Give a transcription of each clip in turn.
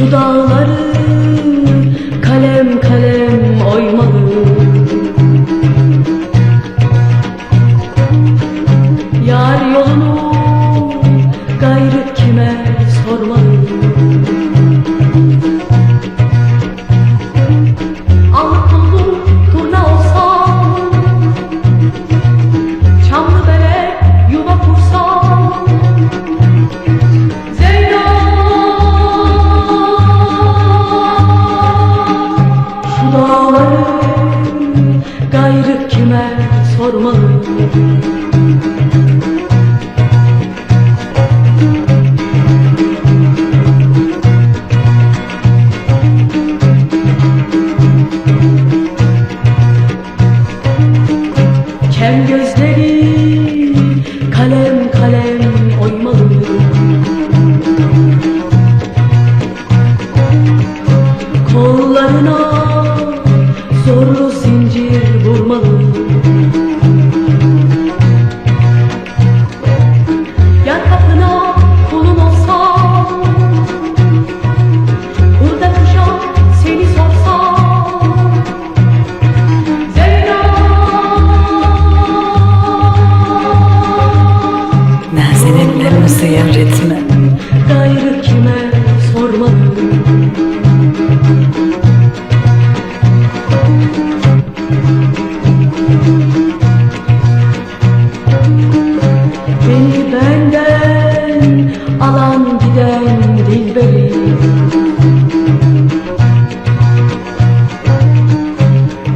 şu dağları gayrı kime sormalı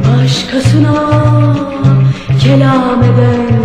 Başkasına kelam eden